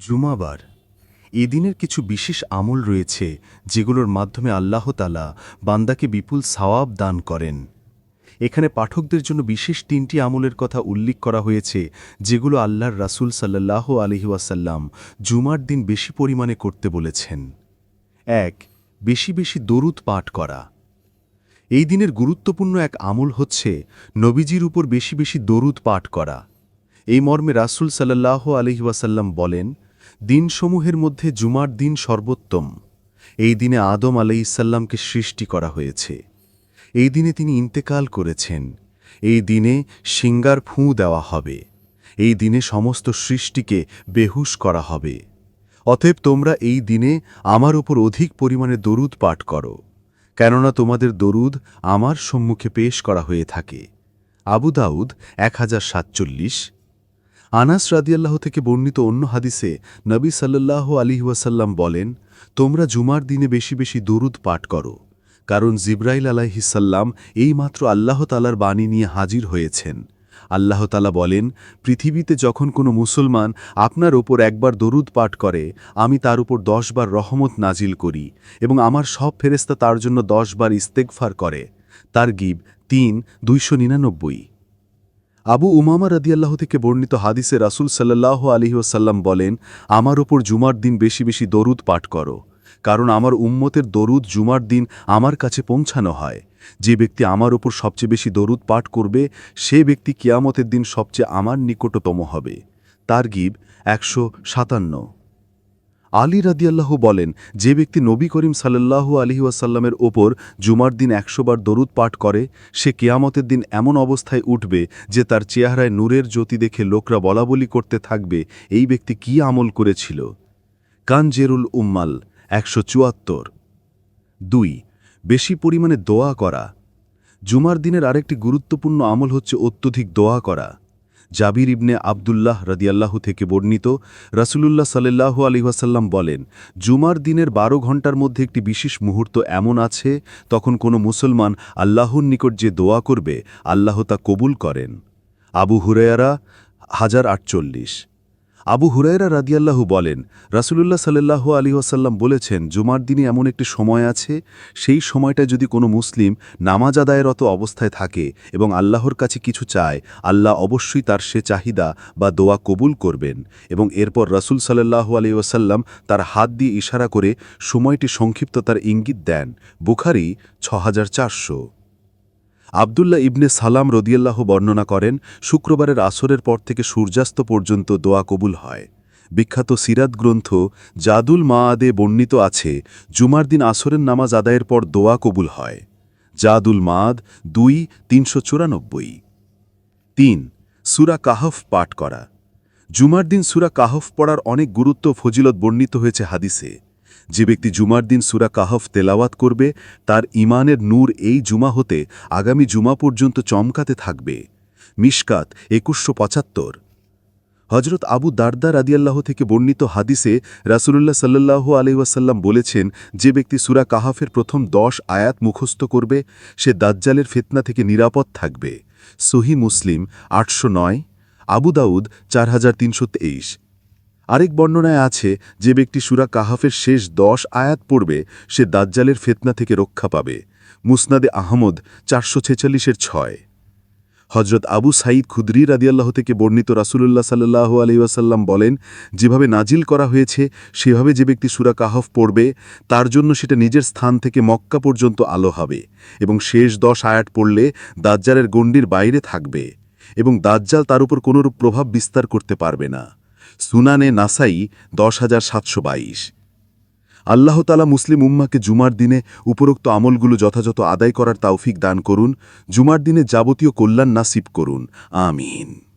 জুমাবার। এদিনের কিছু বিশেষ আমল রয়েছে, যেগুলোর মাধ্যমে আল্লাহ তালা বান্দাকে বিপুল সাওয়াব দান করেন। এখানে পাঠকদের জন্য বিশেষ তিনটি আমলের কথা উল্লেখ করা হয়েছে, যেগুলো আল্লাহর রাসূল সাল্লাহ আলহিউসাল্লাম জুমার দিন বেশি পরিমাণে করতে বলেছেন। এক, বেশি বেশি দরুদ পাঠ করা। এই দিনের গুরুত্বপূর্ণ এক আমল হচ্ছে নবীজির উপর বেশি বেশি দরুদ পাঠ করা। এই মর্মে রাসূল সাল্লাহ আলহিউসাল্লাম বলেন দিনসমূহের মধ্যে জুমার দিন সর্বোত্তম। এই দিনে আদম আলাইসাল্লামকে সৃষ্টি করা হয়েছে। এই দিনে তিনি ইন্তেকাল করেছেন। এই দিনে সিঙ্গার ফুঁ দেওয়া হবে। এই দিনে সমস্ত সৃষ্টিকে বেহুশ করা হবে। অতএব তোমরা এই দিনে আমার ওপর অধিক পরিমাণে দরুদ পাঠ করো, কেননা তোমাদের দরুদ আমার সম্মুখে পেশ করা হয়ে থাকে। আবু দাউদ এক হাজার সাতচল্লিশ আনাস রাদিয়াল্লাহ থেকে বর্ণিত অন্য হাদিসে নবী সাল্লাহ আলী ওয়াসাল্লাম বলেন, তোমরা জুমার দিনে বেশি বেশি দরুদ পাঠ করো, কারণ জিব্রাইল আলাইহিসাল্লাম এইমাত্র আল্লাহ তালার বাণী নিয়ে হাজির হয়েছেন। আল্লাহ তালা বলেন, পৃথিবীতে যখন কোনো মুসলমান আপনার ওপর একবার দরুদ পাঠ করে, আমি তার উপর দশবার রহমত নাজিল করি এবং আমার সব ফেরেস্তা তার জন্য দশবার ইস্তেকফার করে। তার গিব তিন দুইশো নিরানব্বই। আবু উমামা রাদিয়াল্লাহ থেকে বর্ণিত হাদিসে রাসুল সাল্লাহ আলিহাসাল্লাম বলেন, আমার ওপর জুমার দিন বেশি বেশি দরুদ পাঠ করো, কারণ আমার উম্মতের দরুদ জুমার দিন আমার কাছে পৌঁছানো হয়। যে ব্যক্তি আমার ওপর সবচেয়ে বেশি দরুদ পাঠ করবে, সে ব্যক্তি কিয়ামতের দিন সবচেয়ে আমার নিকটতম হবে। তার গিব একশো সাতান্ন। আলী রাদিয়াল্লাহু বলেন, যে ব্যক্তি নবী করিম সাল্লাল্লাহু আলহি ওয়াসাল্লামের ওপর জুমার দিন একশোবার দরুদ পাঠ করে, সে কেয়ামতের দিন এমন অবস্থায় উঠবে যে তার চেহারায় নূরের জ্যোতি দেখে লোকরা বলাবলি করতে থাকবে, এই ব্যক্তি কি আমল করেছিল? কানজেরুল উম্মাল, একশো চুয়াত্তর। দুই, বেশি পরিমাণে দোয়া করা। জুমার দিনের আরেকটি গুরুত্বপূর্ণ আমল হচ্ছে অত্যধিক দোয়া করা। জাবির ইবনে আবদুল্লাহ রদিয়াল্লাহু থেকে বর্ণিত, রাসুলুল্লাহ সাল্লাহু আলিহাসাল্লাম ওয়াসাল্লাম বলেন, জুমার দিনের বারো ঘণ্টার মধ্যে একটি বিশেষ মুহূর্ত এমন আছে, তখন কোনো মুসলমান আল্লাহর নিকট যে দোয়া করবে, আল্লাহ তা কবুল করেন। আবু হুরেয়ারা, হাজার আটচল্লিশ। আবু হুরায়রা রাদিয়াল্লাহু বলেন, রাসুলুল্লাহ সাল্লাহু আলী ওয়াসাল্লাম বলেছেন, জুমার দিনে এমন একটি সময় আছে, সেই সময়টা যদি কোনো মুসলিম নামাজ আদায়রত অবস্থায় থাকে এবং আল্লাহর কাছে কিছু চায়, আল্লাহ অবশ্যই তার সে চাহিদা বা দোয়া কবুল করবেন এবং এরপর রাসুল সাল্লাহু আলী ওয়াসাল্লাম তার হাত দিয়ে ইশারা করে সময়টি সংক্ষিপ্ততার ইঙ্গিত দেন। বুখারি ছ হাজার চারশো। আবদুল্লাহ ইবনে সালাম রদিয়াল্লাহ বর্ণনা করেন, শুক্রবারের আসরের পর থেকে সূর্যাস্ত পর্যন্ত দোয়া কবুল হয়। বিখ্যাত সিরাত গ্রন্থ জাদুল মাআদে বর্ণিত আছে, জুমার দিন আসরের নামাজ আদায়ের পর দোয়া কবুল হয়। জাদুল মাদ দুই, তিনশো চুরানব্বই। তিন, সুরা কাহফ পাঠ করা। জুমার দিন সুরা কাহফ পড়ার অনেক গুরুত্ব ফজিলত বর্ণিত হয়েছে হাদিসে। যে ব্যক্তি জুমার দিন সুরা কাহফ তেলাওয়াত করবে, তার ইমানের নূর এই জুমা হতে আগামী জুমা পর্যন্ত চমকাতে থাকবে। মিশকাত একুশশো পঁচাত্তর। হজরত আবু দারদা রাদিয়াল্লাহ থেকে বর্ণিত হাদিসে রাসুলুল্লাহ সাল্লাহু আলহিউসাল্লাম বলেছেন, যে ব্যক্তি সুরা কাহাফের প্রথম দশ আয়াত মুখস্থ করবে, সে দাজ্জালের ফেতনা থেকে নিরাপদ থাকবে। সহি মুসলিম আটশো নয়, আবু দাউদ চার হাজার তিনশো তেইশ। আরেক বর্ণনায় আছে, যে ব্যক্তি সুরা কাহাফের শেষ দশ আয়াত পড়বে, সে দাজ্জালের ফেতনা থেকে রক্ষা পাবে। মুসনাদে আহমদ চারশো ছেচল্লিশের ছয়। হজরত আবু সাঈদ খুদরি রাদিয়াল্লাহ থেকে বর্ণিত রাসুলুল্লাহ সাল্লাহ আলহিউসাল্লাম বলেন, যেভাবে নাজিল করা হয়েছে, সেভাবে যে ব্যক্তি সুরা কাহফ পড়বে, তার জন্য সেটা নিজের স্থান থেকে মক্কা পর্যন্ত আলো হবে এবং শেষ দশ আয়াত পড়লে দাজ্জালের গণ্ডির বাইরে থাকবে এবং দাজ্জাল তার উপর কোনোরূপ প্রভাব বিস্তার করতে পারবে না। সুনানে নাসাই দশ হাজার সাতশো বাইশ। আল্লাহতালা মুসলিম উম্মাকে জুমার দিনে উপরোক্ত আমলগুলো যথাযথ আদায় করার তাওফিক দান করুন, জুমার দিনে যাবতীয় কল্যাণ নাসিব করুন, আমিন।